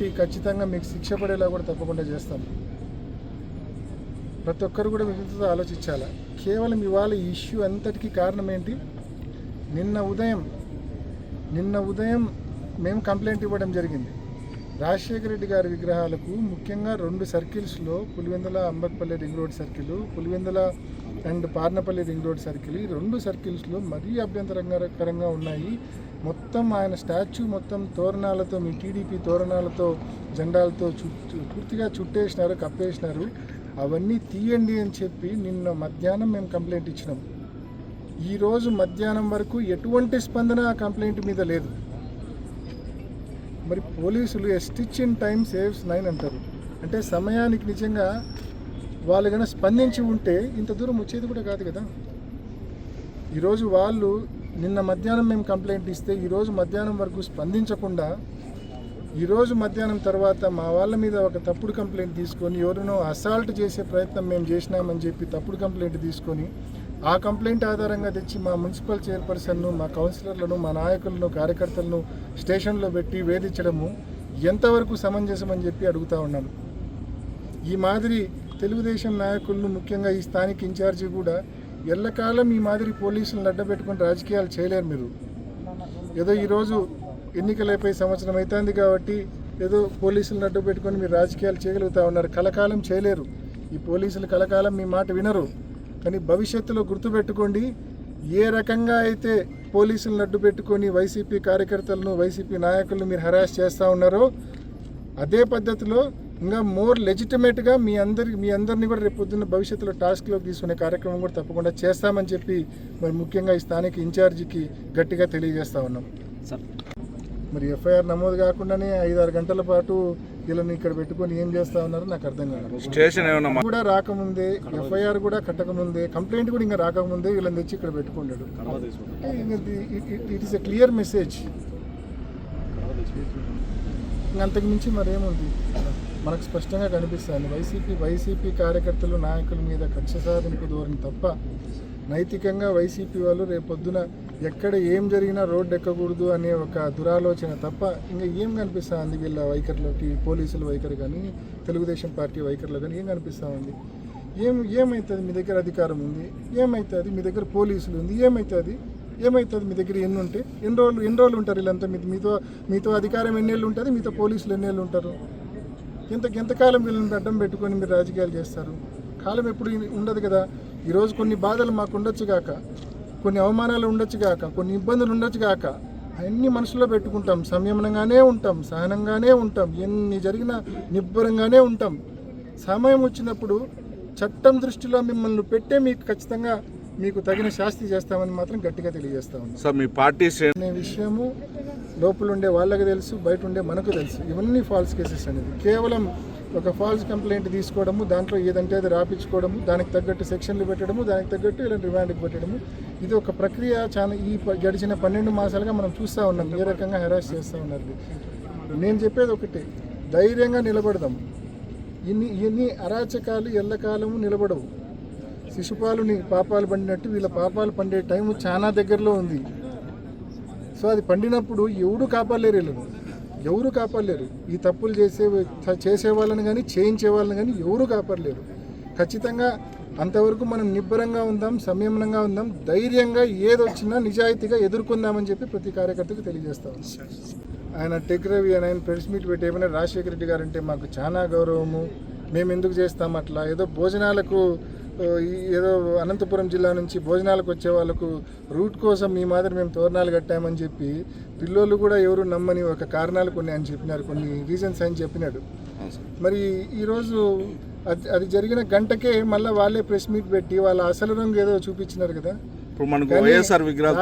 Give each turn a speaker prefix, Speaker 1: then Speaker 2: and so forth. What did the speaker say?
Speaker 1: ఖచ్చితంగా మీకు శిక్ష పడేలా కూడా తప్పకుండా చేస్తాం. ప్రతి ఒక్కరు కూడా వివిధతో ఆలోచించాలా? కేవలం ఇవాళ ఈ ఇష్యూ అంతటికీ కారణం ఏంటి? నిన్న ఉదయం నిన్న ఉదయం మేము కంప్లైంట్ ఇవ్వడం జరిగింది. రాజశేఖర రెడ్డి గారి విగ్రహాలకు ముఖ్యంగా రెండు సర్కిల్స్లో Pulivendula Ambakpalli ring road circle Pulivendula and Parnapalli ring road circle. ఈ రెండు సర్కిల్స్లో మరీ అభ్యంతరకరంగా ఉన్నాయి. మొత్తం ఆయన స్టాచ్యూ మొత్తం తోరణాలతో మీ టీడీపీ తోరణాలతో జెండాలతో చుట్టూ పూర్తిగా చుట్టేసినారు కప్పేసినారు. అవన్నీ తీయండి అని చెప్పి నిన్న మధ్యాహ్నం మేము కంప్లైంట్ ఇచ్చినాం. ఈరోజు మధ్యాహ్నం వరకు ఎటువంటి స్పందన ఆ కంప్లైంట్ మీద లేదు. మరి పోలీసులు a stitch in time saves nine అంటారు. అంటే సమయానికి నిజంగా వాళ్ళు కనుక స్పందించి ఉంటే ఇంత దూరం వచ్చేది కూడా కాదు కదా. ఈరోజు వాళ్ళు నిన్న మధ్యాహ్నం మేము కంప్లైంట్ ఇస్తే ఈరోజు మధ్యాహ్నం వరకు స్పందించకుండా ఈరోజు మధ్యాహ్నం తర్వాత మా వాళ్ళ మీద ఒక తప్పుడు కంప్లైంట్ తీసుకొని ఎవరినో అసాల్ట్ చేసే ప్రయత్నం మేము చేసినామని చెప్పి తప్పుడు కంప్లైంట్ తీసుకొని ఆ కంప్లైంట్ ఆధారంగా తెచ్చి మా మున్సిపల్ చైర్పర్సన్ను మా కౌన్సిలర్లను మా నాయకులను కార్యకర్తలను స్టేషన్లో పెట్టి వేధించడము ఎంతవరకు సమంజసం అని చెప్పి అడుగుతా ఉన్నాను. ఈ మాదిరి తెలుగుదేశం నాయకులను ముఖ్యంగా ఈ స్థానిక ఇన్ఛార్జి కూడా ఎల్లకాలం ఈ మాదిరి పోలీసులను అడ్డబెట్టుకుని రాజకీయాలు చేయలేరు మీరు. ఏదో ఈరోజు ఎన్నికలైపోయి సంవత్సరం అవుతుంది కాబట్టి ఏదో పోలీసులను అడ్డు పెట్టుకొని మీరు రాజకీయాలు చేయగలుగుతా ఉన్నారు. కలకాలం చేయలేరు. ఈ పోలీసులు కలకాలం మీ మాట వినరు. కానీ భవిష్యత్తులో గుర్తుపెట్టుకోండి ఏ రకంగా అయితే పోలీసులను అడ్డు పెట్టుకొని వైసీపీ కార్యకర్తలను వైసీపీ నాయకులను మీరు హరాస్ చేస్తూ ఉన్నారో అదే పద్ధతిలో ఇంకా మోర్ లెజిటిమేట్గా మీ అందరి మీ అందరినీ కూడా రేపు పొద్దున్న భవిష్యత్తులో టాస్క్లోకి తీసుకునే కార్యక్రమం కూడా తప్పకుండా చేస్తామని చెప్పి మరి ముఖ్యంగా ఈ స్థానిక ఇన్ఛార్జికి గట్టిగా తెలియజేస్తా ఉన్నాం.
Speaker 2: సార్.
Speaker 1: మరి ఎఫ్ఐఆర్ నమోదు కాకుండానే ఐదారు గంటల పాటు వీళ్ళని ఇక్కడ పెట్టుకొని ఏం చేస్తా ఉన్నారో నాకు అర్థం కాదు.
Speaker 3: స్టేషన్
Speaker 1: కూడా రాకముందే ఎఫ్ఐఆర్ కూడా కట్టకముందే కంప్లైంట్ కూడా ఇంకా రాకముందే వీళ్ళని తెచ్చి ఇక్కడ పెట్టుకున్నాడు. It is a clear message అంతకు మించి మరేముంది? మనకు స్పష్టంగా కనిపిస్తుంది. వైసీపీ వైసీపీ కార్యకర్తలు నాయకుల మీద కక్ష సాధింపు ధోరణి తప్ప నైతికంగా వైసీపీ వాళ్ళు రేపొద్దున ఎక్కడ ఏం జరిగినా రోడ్డు ఎక్కకూడదు అనే ఒక దురాలోచన తప్ప ఇంకా ఏం కనిపిస్తుంది వీళ్ళ వైఖరిలోకి? పోలీసుల వైఖరి కానీ తెలుగుదేశం పార్టీ వైఖరిలో కానీ ఏం కనిపిస్తూ ఉంది ఏం ఏమవుతుంది మీ దగ్గర అధికారం ఉంది? ఏమవుతుంది మీ దగ్గర పోలీసులు ఉంది? ఏమవుతుంది ఏమవుతుంది మీ దగ్గర ఎన్ని ఉంటే? ఎన్ని రోజులు ఎన్ని రోజులు ఉంటారు వీళ్ళంతా? మీతో మీతో అధికారం ఎన్నేళ్ళు ఉంటుంది? మీతో పోలీసులు ఎన్నేళ్ళు ఉంటారు? ఎంత ఎంతకాలం వీళ్ళని అడ్డం పెట్టుకొని మీరు రాజకీయాలు చేస్తారు. కాలం ఎప్పుడు ఉండదు కదా. ఈరోజు కొన్ని బాధలు మాకు ఉండొచ్చు గాక. కొన్ని అవమానాలు ఉండొచ్చు గాక. కొన్ని ఇబ్బందులు ఉండొచ్చు గాక. అన్ని మనసులో పెట్టుకుంటాం. సంయమనంగానే ఉంటాం. సహనంగానే ఉంటాం. ఎన్ని జరిగినా నిబ్బరంగానే ఉంటాం. సమయం వచ్చినప్పుడు చట్టం దృష్టిలో మిమ్మల్ని పెట్టే మీకు ఖచ్చితంగా మీకు తగిన శాస్తి చేస్తామని మాత్రం గట్టిగా తెలియజేస్తా ఉన్నాం.
Speaker 3: సార్ మీ పార్టీ
Speaker 1: అనే విషయము లోపల ఉండే వాళ్ళకి తెలుసు బయట ఉండే మనకు తెలుసు. ఇవన్నీ ఫాల్స్ కేసెస్ అనేది. కేవలం ఒక ఫాల్స్ కంప్లైంట్ తీసుకోవడము దాంట్లో ఏదంటే అది రాపించుకోవడము దానికి తగ్గట్టు సెక్షన్లు పెట్టడము దానికి తగ్గట్టు ఇలా రిమాండ్కి పెట్టడము. ఇది ఒక ప్రక్రియ చాలా ఈ ప- గడిచిన పన్నెండు మాసాలుగా మనం చూస్తూ ఉన్నాం ఏ రకంగా హెరాస్ చేస్తూ ఉన్నారు నేను చెప్పేది ఒకటి ధైర్యంగా నిలబడదాం. ఇన్ని ఇన్ని అరాచకాలు ఎల్లకాలము నిలబడవు. శిశుపాలుని పాపాలు పండినట్టు వీళ్ళ పాపాలు పండే టైం చాలా దగ్గరలో ఉంది. సో అది పండినప్పుడు ఎవరు కాపాడలేరు వీళ్ళను. ఎవరు కాపాడలేరు. ఈ తప్పులు చేసే చేసే వాళ్ళని కానీ చేయించే వాళ్ళని కానీ ఎవరు కాపాడలేరు. ఖచ్చితంగా అంతవరకు మనం నిబ్బరంగా ఉందాం సంయమనంగా ఉందాం ధైర్యంగా ఏదొచ్చినా నిజాయితీగా ఎదుర్కొందామని చెప్పి ప్రతి కార్యకర్తకు తెలియజేస్తాం ఆయన టెక్ రవి అని ఆయన ప్రెస్ మీట్ పెట్టి ఏమైనా రాజశేఖర రెడ్డి గారు అంటే మాకు చాలా గౌరవము. మేము ఎందుకు చేస్తాం అట్లా? ఏదో భోజనాలకు ఏదో అనంతపురం జిల్లా నుంచి భోజనాలకు వచ్చే వాళ్ళకు రూట్ కోసం మీ మాదిరి మేము తోరణాలు కట్టామని చెప్పి పిల్లోళ్ళు కూడా ఎవరు నమ్మని ఒక కారణాలు కొన్ని అని చెప్పినారు కొన్ని రీజన్స్ అని చెప్పినాడు. మరి ఈరోజు అది అది జరిగిన గంటకే మళ్ళీ వాళ్ళే ప్రెస్ మీట్ పెట్టి వాళ్ళ అసలు రంగు ఏదో చూపించినారు కదా?
Speaker 3: ఇప్పుడు మనకు వైఎస్ఆర్ విగ్రహాలు